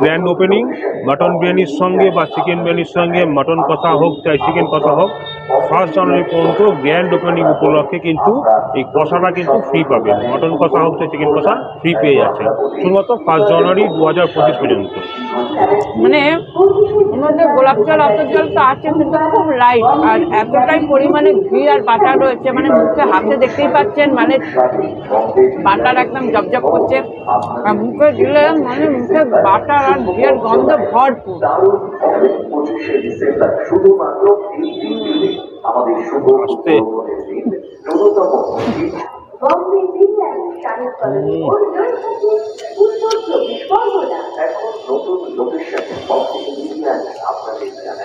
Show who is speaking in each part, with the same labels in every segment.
Speaker 1: Grand opening mutton বিরিয়ানির সঙ্গে বা চিকেন বিরিয়ানির সঙ্গে মাটন কষা হোক, চাই চিকেন কষা হোক ফার্স্ট জানুয়ারি পর্যন্ত গ্র্যান্ড ওপেনিং উপলক্ষে কিন্তু এই কষাটা কিন্তু ফ্রি পাবে। মটন কষা হোক চাই চিকেন কষা ফ্রি পেয়ে যাচ্ছে। শুধুমাত্র ফার্স্ট জানুয়ারি দু হাজার পঁচিশ পর্যন্ত।
Speaker 2: মানে মধ্যে গোলাপ জল অত জল তো আছে কিন্তু খুব লাইট আর এতটাই পরিমাণে ঘি আর বাটার রয়েছে মানে মুখে হাতে দেখতেই পাচ্ছেন মানে বাটার একদম জবজব করছে। আর মুখে দিলে মানে মুখে বাটার আর ঘিয়ের গন্ধ ভরপুর।
Speaker 3: শুধুমাত্র আমাদের শুভ। ন্যূনতম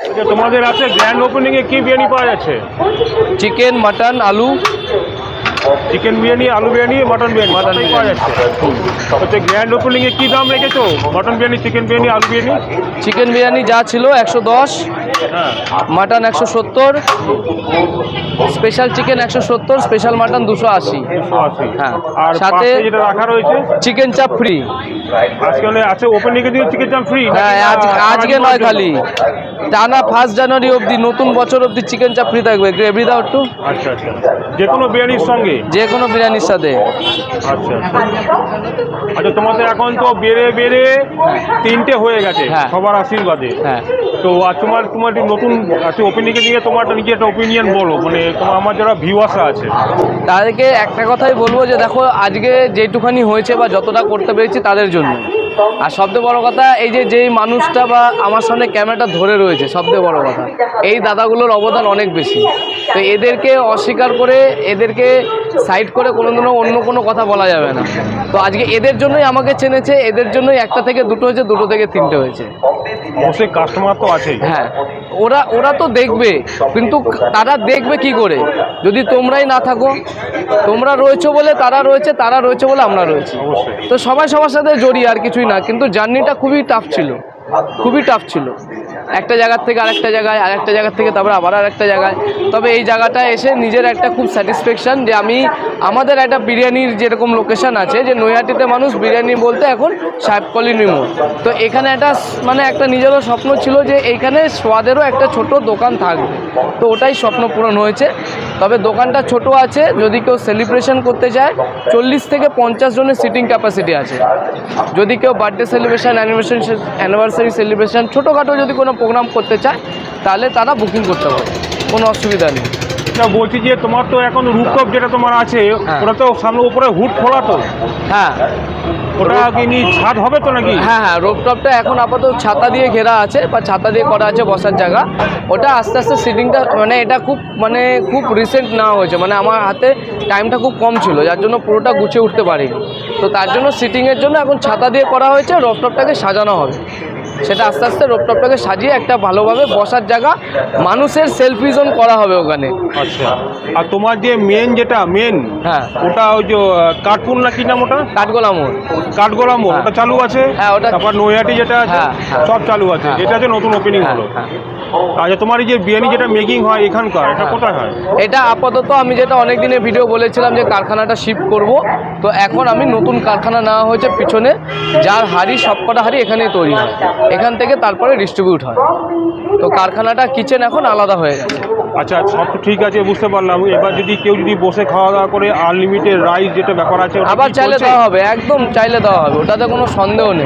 Speaker 1: আচ্ছা তোমাদের আছে গ্র্যান্ড ওপেনিংয়ে কি বিরিয়ানি পাওয়া যাচ্ছে?
Speaker 4: চিকেন মাটন আলু।
Speaker 1: চিকেন বিরিয়ানি আলু বিরিয়ানি মাটন বিরিয়ানি মাটন পাওয়া যাচ্ছে। হচ্ছে গ্র্যান্ড ওপেনিংয়ে কি দাম রেখেছো? মাটন বিরিয়ানি চিকেন বিরিয়ানি আলু বিরিয়ানি?
Speaker 4: চিকেন বিরিয়ানি যা ছিল একশো দশ। মাটন একশো সত্তর স্পেশাল চিকেন একশো সত্তর স্পেশাল মাটন দুশো আশি। হ্যাঁ।
Speaker 1: আর
Speaker 4: সাথে-
Speaker 1: যেটা রাখা রয়েছে?
Speaker 4: চিকেন চাপ ফ্রি
Speaker 1: আজকে চিকেন চাপ ফ্রি
Speaker 4: হ্যাঁ আজ আজকে নয় খালি। টানা ফার্স্ট জানুয়ারি অবধি নতুন বছর অবধি চিকেন চাপ ফ্রি থাকবে। গ্রেভি দাও একটু।
Speaker 1: আচ্ছা আচ্ছা। যে কোনো বিরিয়ানির সঙ্গে?
Speaker 4: যে কোনো বিরিয়ানির সাথে।
Speaker 1: আচ্ছা আচ্ছা। তোমাদের এখন তো বেড়ে বেড়ে তিনটে হয়ে গেছে
Speaker 4: হ্যাঁ।
Speaker 1: সবার আশীর্বাদে।
Speaker 4: হ্যাঁ।
Speaker 1: তো আর তোমার তোমার নতুন আছে ওপেনিংয়ে নিয়ে তোমার নিজে একটা ওপিনিয়ন বলো মানে তোমার আমার যারা ভিউ আসা আছে।
Speaker 4: তাদেরকে একটা কথাই বলব যে দেখো, আজকে যেটুখানি হয়েছে বা যতটা করতে পেরেছি তাদের জন্য। আর সবচেয়ে বড় কথা এই যে যেই মানুষটা বা আমার সামনে ক্যামেরাটা ধরে রয়েছে সবচেয়ে বড় কথা এই দাদাগুলোর অবদান অনেক বেশি। তো এদেরকে অস্বীকার করে এদেরকে সাইড করে কোনোদিনও অন্য কোনো কথা বলা যাবে না। তো আজকে এদের জন্যই আমাকে চেনেছে এদের জন্যই একটা থেকে দুটো হয়েছে দুটো থেকে তিনটে হয়েছে।
Speaker 1: অবশ্যই কাস্টমার তো আছেই।
Speaker 4: হ্যাঁ ওরা ওরা তো দেখবে কিন্তু তারা দেখবে কি করে? যদি তোমরাই না থাকো তোমরা রয়েছো বলে তারা রয়েছে তারা রয়েছে বলে আমরা রয়েছি। তো সবাই সবার সাথে জড়িয়ে আর কিছুই না কিন্তু জার্নিটা খুবই টাফ ছিল। খুবই টাফ ছিল। একটা জায়গার থেকে আরেকটা জায়গায়, আরেকটা জায়গার থেকে তারপরে আবার আরেকটা জায়গায়। তবে এই জায়গাটা এসে নিজের একটা খুব স্যাটিসফ্যাকশান যে আমি, আমাদের একটা বিরিয়ানির যেরকম লোকেশন আছে, যে নৈহাটিতে মানুষ বিরিয়ানি বলতে এখন সাহেব কলিনি মোড় তো এখানে একটা মানে একটা নিজেরও স্বপ্ন ছিল যে এইখানে স্বাদেরও একটা ছোট দোকান থাকবে। তো ওটাই স্বপ্ন পূরণ হয়েছে। তবে দোকানটা ছোট আছে, যদি কেউ সেলিব্রেশন করতে চায় চল্লিশ থেকে পঞ্চাশ জনের সিটিং ক্যাপাসিটি আছে। যদি কেউ birthday celebration anniversary anniversary celebration ছোটোখাটো যদি কোনো প্রোগ্রাম করতে চায় তাহলে তারা বুকিং করতে পারে কোনো অসুবিধা নেই।
Speaker 1: না বলছি যে তোমার তো এখন রুপটপ যেটা তোমার আছে
Speaker 4: হ্যাঁ।
Speaker 1: ওটা তো সামনে উপরে হুড খোলা তো।
Speaker 4: হ্যাঁ।
Speaker 1: ওটা কিনি ছাদ হবে তো নাকি?
Speaker 4: হ্যাঁ হ্যাঁ রোপটপটা এখন আপাতত ছাতা দিয়ে ঘেরা আছে বা ছাতা দিয়ে করা আছে বসার জায়গা। ওটা আস্তে আস্তে সিটিংটা মানে এটা খুব মানে খুব রিসেন্ট নেওয়া হয়েছে। মানে আমার হাতে টাইমটা খুব কম ছিল যার জন্য পুরোটা গুছিয়ে উঠতে পারিনি। তো তার জন্য সিটিংয়ের জন্য এখন ছাতা দিয়ে করা হয়েছে রোপটপটাকে সাজানো হবে। সেটা আস্তে আস্তে রোপটপটাকে সাজিয়ে একটা ভালোভাবে বসার জায়গা মানুষের সেলফি জোন করা হবে ওখানে।
Speaker 1: আচ্ছা। আর তোমার যে মেন যেটা মেন
Speaker 4: হ্যাঁ।
Speaker 1: ওটা ওই যে কাঠপুল না কি নাম ওটা?
Speaker 4: কাঠগোলা মোড়
Speaker 1: কাঠগোলা মোড়
Speaker 4: হ্যাঁ।
Speaker 1: ওটা চালু আছে?
Speaker 4: হ্যাঁ, ওটা-
Speaker 1: তারপর নৈহাটি যেটা আছে
Speaker 4: হ্যাঁ, হ্যাঁ।
Speaker 1: সব চালু আছে। এটা হচ্ছে নতুন ওপেনিং হলো।
Speaker 4: হ্যাঁ।
Speaker 1: আচ্ছা তোমার এই যে বিরিয়ানি যেটা মেকিং হয় এখানকার এটা কোথায় হয়?
Speaker 4: এটা আপাতত আমি যেটা অনেক দিনের ভিডিও বলেছিলাম যে কারখানাটা শিফট করব। তো এখন আমি নতুন কারখানা নেওয়া হয়েছে পিছনে যার হাড়ি সবকটা হাড়ি এখানেই তৈরি হয়। এখান থেকে তারপরে ডিস্ট্রিবিউট হয়। তো কারখানাটা কিচেন এখন আলাদা হয়ে গেছে।
Speaker 1: আচ্ছা সব তো ঠিক আছে বুঝতে পারলাম। এবার যদি কেউ যদি বসে খাওয়া দাওয়া করে আনলিমিটেড রাইস যেটা ব্যাপার আছে
Speaker 4: আবার চাইলে দেওয়া হবে একদম চাইলে দেওয়া হবে ওটাতে কোনো সন্দেহ নেই।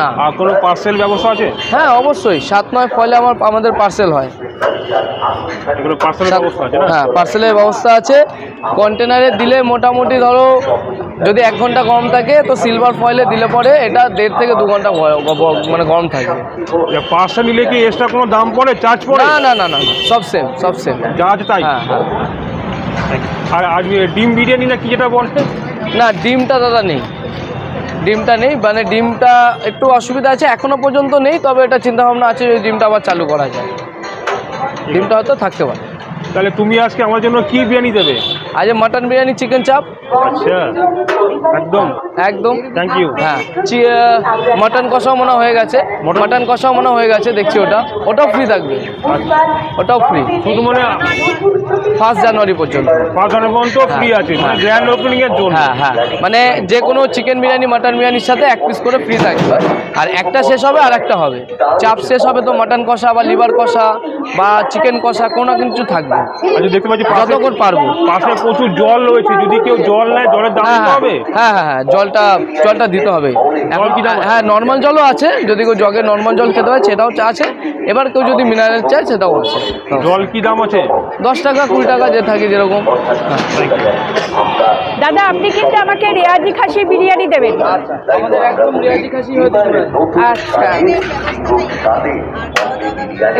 Speaker 4: না।
Speaker 1: আর কোনো পার্সেল ব্যবস্থা আছে?
Speaker 4: হ্যাঁ অবশ্যই সাত নয় ফলে আমার আমাদের পার্সেল হয়।
Speaker 1: এগুলো পার্সেলের ব্যবস্থা আছে
Speaker 4: হ্যাঁ পার্সেলের ব্যবস্থা আছে। কন্টেনারে দিলে মোটামুটি ধরো যদি এক ঘণ্টা গরম থাকে তো সিলভার ফয়েলে দিলে পরে এটা দেড় থেকে দু ঘণ্টা মানে গরম থাকবে
Speaker 1: পার্সেল নিলে কি এক্সট্রা কোনো দাম পড়ে? চার্জ পড়ে?
Speaker 4: না না না না সব সেম সব সেম
Speaker 1: আছে তাই?
Speaker 4: হ্যাঁ হ্যাঁ।
Speaker 1: আর আজ ডিম বিরিয়ানি না কি যেটা বলে?
Speaker 4: না ডিমটা দাদা নেই। ডিমটা নেই মানে ডিমটা একটু অসুবিধা আছে এখনও পর্যন্ত নেই তবে এটা চিন্তা ভাবনা আছে যে ডিমটা আবার চালু করা যায়। ডিমটা হয়তো থাকতে পারে।
Speaker 1: তাহলে তুমি আজকে আমার জন্য কি বিরিয়ানি দেবে?
Speaker 4: আজ মাটন বিরিয়ানি চিকেন চাপ
Speaker 1: আচ্ছা একদম।
Speaker 4: একদম?
Speaker 1: থ্যাংক ইউ
Speaker 4: হ্যাঁ। মাটন কষাও মনে হয়ে গেছে। মাটন কষাও মনে হয়ে গেছে দেখছি ওটা। ওটাও ফ্রি থাকবে। ওটাও ফ্রি
Speaker 1: শুধু মানে
Speaker 4: ফার্স্ট জানুয়ারি পর্যন্ত।
Speaker 1: হাজার পর্যন্ত ফ্রি আছে মানে গ্র্যান্ড ওপেনিং এর জন্য।
Speaker 4: হ্যাঁ হ্যাঁ। মানে যে কোনো চিকেন বিরিয়ানি মাটন বিরিয়ানির সাথে এক পিস করে ফ্রি থাকবে। আর একটা শেষ হবে আর একটা হবে। চাপ শেষ হবে তো মাটন কষা বা লিভার কষা বা চিকেন কষা কোনো কিছু থাকবে।
Speaker 1: আচ্ছা দেখতে পাচ্ছি
Speaker 4: যতক্ষণ পারব।
Speaker 1: পাশে প্রচুর জল রয়েছে যদি কেউ জল নেয় জলের দাম
Speaker 4: হ্যাঁ
Speaker 1: হবে
Speaker 4: হ্যাঁ হ্যাঁ হ্যাঁ জলটা জলটা দিতে হবে। এখন
Speaker 1: কি দাম?
Speaker 4: হ্যাঁ নর্মাল জলও আছে যদি কেউ জগে নর্মাল জল খেতে হয় সেটাও আছে। এবার কেউ যদি মিনারেল চায় সেটাও আছে।
Speaker 1: জল কি দাম আছে?
Speaker 4: দশ টাকা কুড়ি টাকা যে থাকে যেরকম।
Speaker 2: দাদা আপনি কিন্তু আমাকে রেয়াজি খাসি বিরিয়ানি দেবেন।
Speaker 4: আমাদের একদম রেয়াজি খাসি
Speaker 2: আচ্ছা।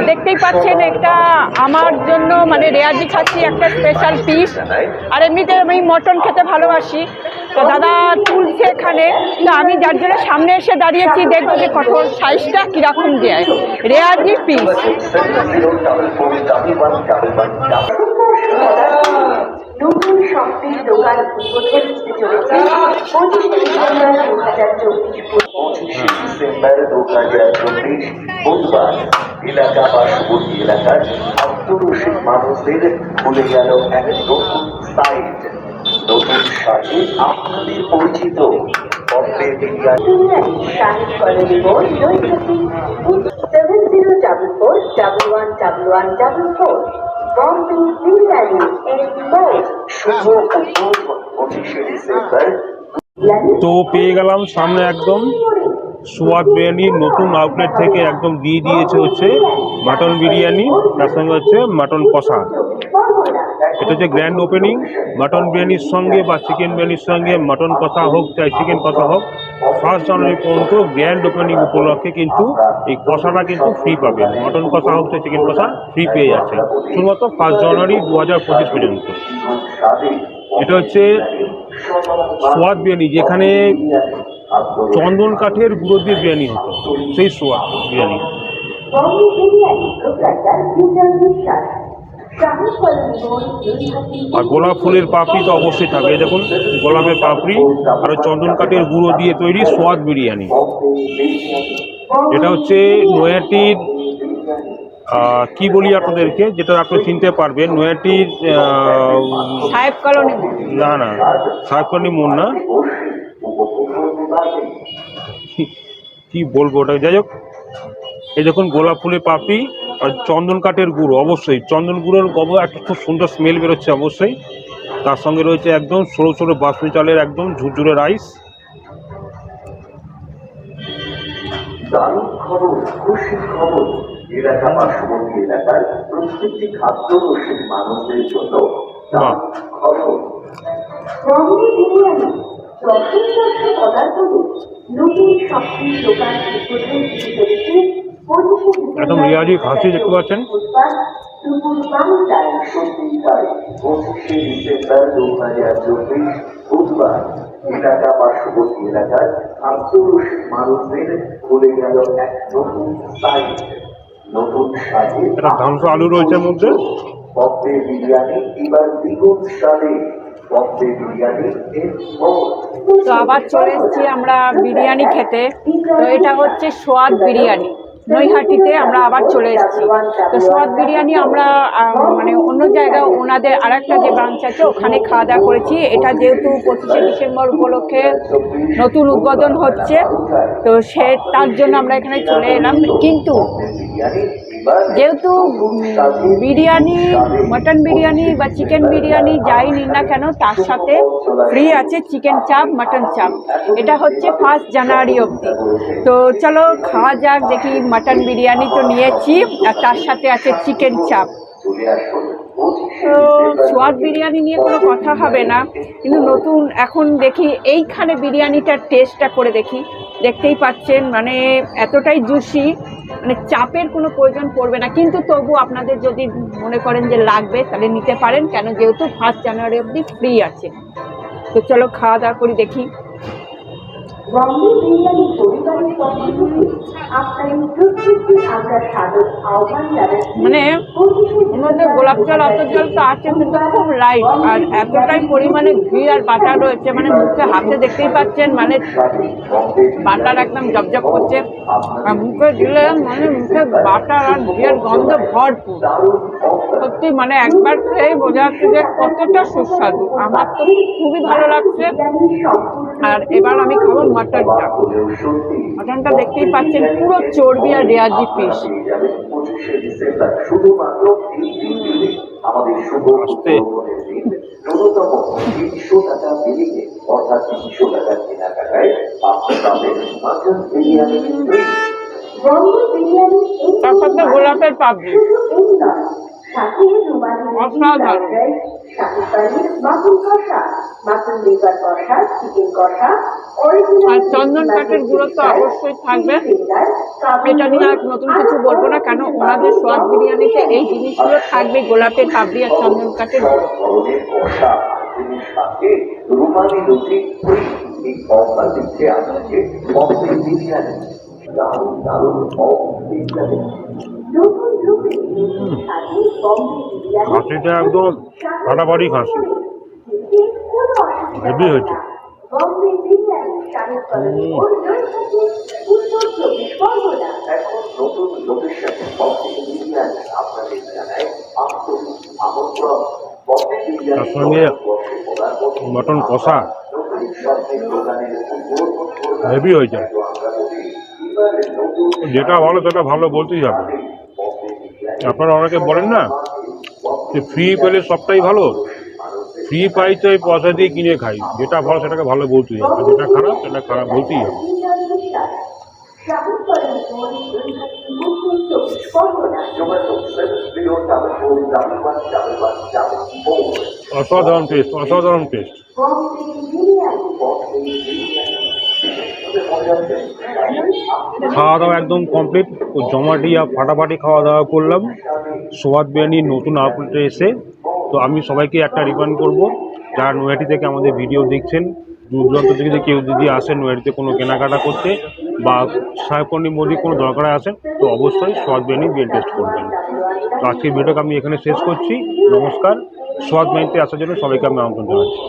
Speaker 2: দেখতেই পাচ্ছেন এটা আমার জন্য মানে রেয়াজি খাসি একটা স্পেশাল পিস আর এমনিতে আমি মটন খেতে ভালোবাসি। তো দাদা তুলছে এখানে। তো আমি যার জন্য সামনে এসে দাঁড়িয়েছি, দেখব যে কত সাইজটা কীরকম দেয়। রেয়াজি পিস।
Speaker 5: নতুন শক্তির দোকান উদ্বোধন হতে চলেছে পঁচিশে ডিসেম্বর দু হাজার চব্বিশ
Speaker 3: পঁচিশে ডিসেম্বর দু হাজার চব্বিশ বুধবার এলাকা পার্শ্ববর্তী এলাকার আত্মরসিক মানুষদের খুলে গেল এক নতুন সাইট নতুন সাথে আপনাদের পরিচিত Bombay
Speaker 5: seven zero double four double one double one double four biryani
Speaker 1: তো পেয়ে গেলাম সামনে একদম সোয়াদ বিরিয়ানির নতুন আউটলেট থেকে একদম দিয়ে দিয়েছে হচ্ছে মাটন বিরিয়ানি, তার সঙ্গে হচ্ছে মাটন কষা। এটা হচ্ছে গ্র্যান্ড ওপেনিং মাটন বিরিয়ানির সঙ্গে বা চিকেন বিরিয়ানির সঙ্গে মাটন কষা হোক, চাই চিকেন কষা হোক ফার্স্ট জানুয়ারি পর্যন্ত গ্র্যান্ড ওপেনিং উপলক্ষে কিন্তু এই কষাটা কিন্তু ফ্রি পাবেন মাটন কষা হোক চিকেন কষা ফ্রি পেয়ে যাচ্ছে। শুধুমাত্র ফার্স্ট জানুয়ারি দু হাজার পঁচিশ পর্যন্ত। এটা হচ্ছে সোয়াদ বিরিয়ানি, যেখানে চন্দন কাঠের গুঁড়ো দিয়ে বিরিয়ানি হতো। সেই সোয়াদ বিরিয়ানি। আর গোলাপ ফুলের পাপড়ি তো অবশ্যই থাকে এই দেখুন গোলাপের পাপড়ি আর ওই চন্দন কাঠের গুঁড়ো দিয়ে তৈরি সোয়াদ বিরিয়ানি। এটা হচ্ছে নয়াটির কি বলি আপনাদেরকে? যেটা আপনি চিনতে পারবেন নয়াটির
Speaker 2: সাহেব কলোনি
Speaker 1: না না সাহেবকানি মোড় না। কি- কি বলব ওটা যাই হোক এই দেখুন গোলাপ ফুলের পাপড়ি। আর চন্দন কাঠের গুঁড়ো অবশ্যই। চন্দন গুঁড়োর গব একটা খুব সুন্দর স্মেল বেরোচ্ছে অবশ্যই। তার সঙ্গে রয়েছে একদম সরু সরু বাসমতি চালের একদম ঝুরঝুরে রাইস
Speaker 3: দারুণ খবর খুশির খবর। এলাকা পার্শ্ববর্তী এলাকার প্রত্যেকটি খাদ্য রসিক মানুষদের জন্য খবর।
Speaker 5: নতুন শক্তির দোকান উদ্বোধন চলেছে
Speaker 1: একদম রেয়াজি খাসি দেখতে পাচ্ছেন।
Speaker 5: বুধবার
Speaker 3: এলাকা পার্শ্ববর্তী মানুষদের খুলে গেল এক নতুন সাইট
Speaker 1: ধ্বংস আলু রয়েছে মধ্যে।
Speaker 3: বম্বে বিরিয়ানি এবার দ্বিগুণ স্বাদে বম্বে বিরিয়ানি
Speaker 2: তো আবার চলে এসেছি আমরা বিরিয়ানি খেতে। তো এটা হচ্ছে সোয়াদ বিরিয়ানি। নৈহাটিতে আমরা আবার চলে এসেছি। তো সোয়াদ বিরিয়ানি আমরা মানে অন্য জায়গায় ওনাদের আর একটা যে ব্রাঞ্চ আছে, ওখানে খাওয়া দাওয়া করেছি। এটা যেহেতু পঁচিশে ডিসেম্বর উপলক্ষে নতুন উদ্বোধন হচ্ছে, তো সে, তার জন্য আমরা এখানে চলে এলাম। কিন্তু যেহেতু বিরিয়ানি, মটন বিরিয়ানি বা চিকেন বিরিয়ানি যাই নিন না কেন, তার সাথে ফ্রি আছে চিকেন চাপ, মটন চাপ। এটা হচ্ছে ফার্স্ট জানুয়ারি অবধি। তো চলো খাওয়া যাক, দেখি মটন বিরিয়ানি তো নিয়েছি, আর তার সাথে আছে চিকেন চাপ। তো সোয়াদ বিরিয়ানি নিয়ে কোনো কথা হবে না। কিন্তু নতুন, এখন দেখি এইখানে বিরিয়ানিটার টেস্টটা করে দেখি। দেখতেই পাচ্ছেন মানে এতটাই জুসি মানে চাপের কোনো প্রয়োজন পড়বে না। কিন্তু তবু আপনাদের যদি মনে করেন যে লাগবে, তাহলে নিতে পারেন, কেন যেহেতু ফার্স্ট জানুয়ারি অবধি ফ্রি আছে। তো চলো খাওয়া দাওয়া করি দেখি। মানে গোলাপ জল, অত জল তো আছে, কিন্তু খুব লাইট আর এতটাই পরিমাণে ঘি আর বাটার রয়েছে মানে মুখে হাতে দেখতেই পাচ্ছেন মানে বাটার একদম জবজব করছে। আর মুখে দিলে মানে মুখে বাটার আর ঘিয়ের গন্ধ ভরপুর। সত্যি মানে একবার খেয়ে বোঝা যাচ্ছে যে কতটা সুস্বাদু। আমার তো খুবই ভালো লাগছে। আর এবার আমি খাব মাটনটা। মাটনটা দেখতেই পাচ্ছেন পুরো চর্বি আর রেয়াজি পিস তার সাথে গোলাপের
Speaker 5: নয় সাথে রুমালি শাহি পানির মাটন কষা মাটন লিভার কষা চিকেন কষা
Speaker 2: আর চন্দন কাঠের গুঁড়ো তো অবশ্যই থাকবে। এটা নিয়ে আর নতুন কিছু বলব না কেন ওনাদের সোয়াদ বিরিয়ানিতে এই জিনিসগুলো থাকবে গোলাপের পাপড়ি আর চন্দন কাঠের
Speaker 3: রুমালি এই দিচ্ছে আপনাকে দারুণ দারুণ
Speaker 1: খাসিটা একদম ফাটাফাটি খাসি হেভি হয়েছে। তার সঙ্গে মটন কষা। হেভি
Speaker 3: এবারে নতুন
Speaker 1: যেটা ভালো, সেটা ভালো বলতেই হবে। আপনারা অনেকে বলেন না যে ফ্রি পেলে সবটাই ভালো। ফ্রি পাই তো এই পয়সা দিয়ে কিনে খাই। যেটা ভালো সেটাকে ভালো বলতেই হবে যেটা খারাপ, সেটা খারাপ বলতেই হবে। অসাধারণ টেস্ট অসাধারণ টেস্ট খাওয়া দাওয়া একদম কমপ্লিট জমাটি আর ফাটাফাটি খাওয়া দাওয়া করলাম। সোয়াদ বিরিয়ানির নতুন আউটলেটে এসে। তো আমি সবাইকে একটা রিকমেন্ড করব। যারা নৈহাটি থেকে আমাদের ভিডিও দেখছেন দূর দূরান্ত থেকে যদি কেউ যদি আসেন নৈহাটিতে কোনো কেনাকাটা করতে বা সাহেবকর্ণী মোদি কোনো দরকারে আসেন তো অবশ্যই সোয়াদ বিরিয়ানি বিয়ে টেস্ট করবেন। তো আজকের ভিডিওকে আমি এখানে শেষ করছি। নমস্কার। সোয়াদ বিরিয়ানিতে আসার জন্য সবাইকে আমি আমন্ত্রণ জানাচ্ছি।